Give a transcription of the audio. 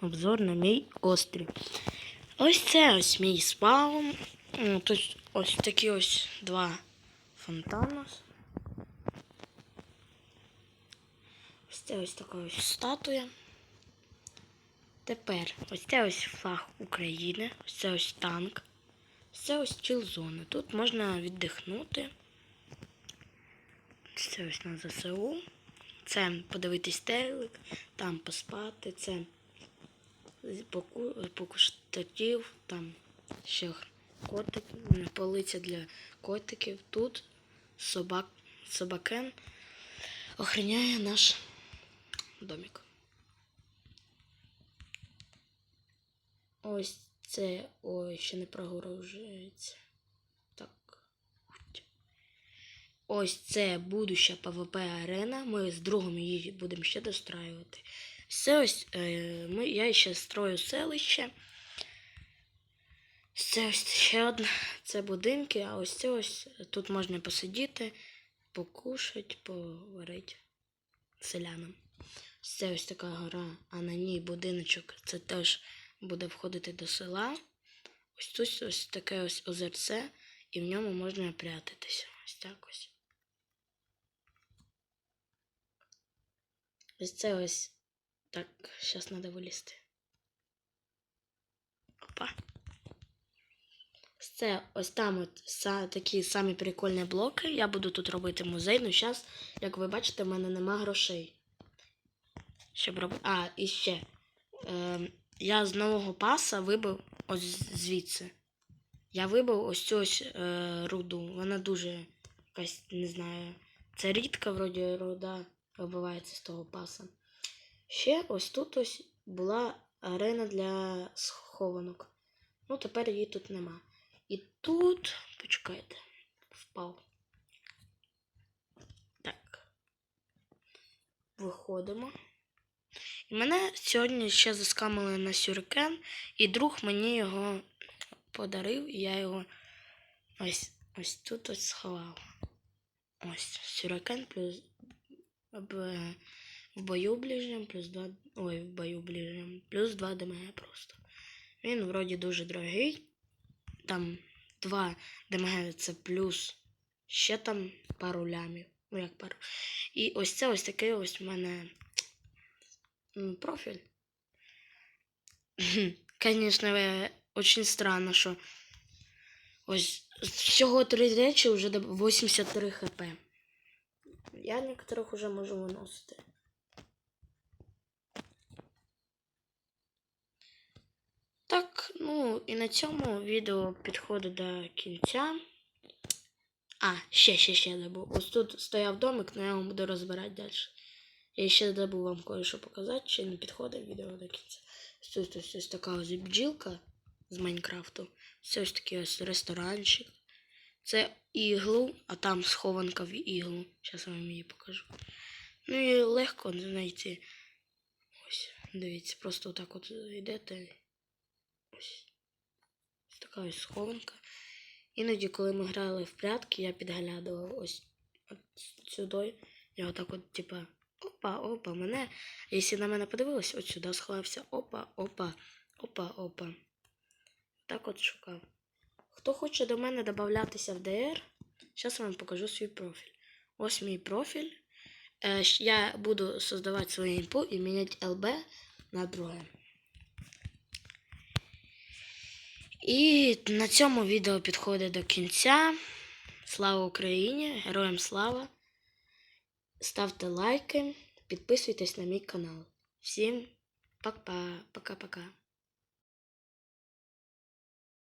Обзор на мій острів. Ось це ось мій спаун. Тут ось такі ось два фонтани. Ось це ось така ось статуя. Тепер ось це ось флаг України, ось це ось танк. Ось це ось чилзона. Тут можна віддихнути. Ось Це ось на ЗСУ. Це подивитись телек, там поспати, це покуштатів, там ще котик, м, полиця для котиків. Тут собак, собакен охороняє наш домик. Ось це. Ой, ще не прогружується. Так. Ось це будуща ПВП арена. Ми з другом її будемо ще достраювати. Все ось е, ми, я ще строю селище. Це ось ще одне. Це будинки, а ось це ось тут можна посидіти, покушати, поварити селянам. Це ось така гора, а на ній будиночок. Це теж буде входити до села. Ось тут ось таке ось озерце, і в ньому можна прятатися. Ось так ось. Ось це ось. Так, зараз треба вилізти. Опа. Це ось там от са, такі самі прикольні блоки. Я буду тут робити музей. Ну, зараз, як ви бачите, в мене нема грошей. Щоб робити. А, і ще. Е, я з нового паса вибив ось звідси. Я вибив ось цю ось е, руду. Вона дуже якась, не знаю. Це рідка, вроді, руда вибивається з того паса. Ще ось тут ось була арена для схованок. Ну, тепер її тут нема. І тут. Почекайте, впав. Так. Виходимо. І мене сьогодні ще заскамили на сюркен, і друг мені його подарив, і я його ось, ось тут ось сховав. Ось сюркен плюс в, бою ближньому плюс 2. Ой, в бою ближньому плюс 2 ДМГ просто. Він вроді дуже дорогий. Там 2 ДМГ це плюс ще там пару лямів. Ну як пару. І ось це ось такий ось в мене профіль. Конечно, е, очень странно, що ось всього три речі вже до 83 хп. Я некоторых уже можу виносити. Так, ну і на цьому відео підходить до кінця. А, ще, ще, ще забув. Ось тут стояв домик, але я вам буду розбирати далі. Я ще забув вам кое-що показати, ще не підходить відео до кінця. Тут ось, ось така ось бджілка з Майнкрафту. Це ось такий ось ресторанчик. Це іглу, а там схованка в іглу. Зараз вам її покажу. Ну і легко знайти. Ось, дивіться, просто отак от йдете. Ось. Така ось схованка. Іноді, коли ми грали в прятки, я підглядував ось от сюди. Я отак от, типа, опа, опа, мене. Якщо на мене подивилось, от сюди сховався. Опа, опа, опа, опа. Так от шукав. Хто хоче до мене додатися в ДР, зараз вам покажу свій профіль. Ось мій профіль. Е, я буду создавати своє інфу і міняти ЛБ на друге. І на цьому відео підходить до кінця. Слава Україні! Героям слава! Ставте лайки, підписуйтесь на мій канал. Всім пока, пока-пока.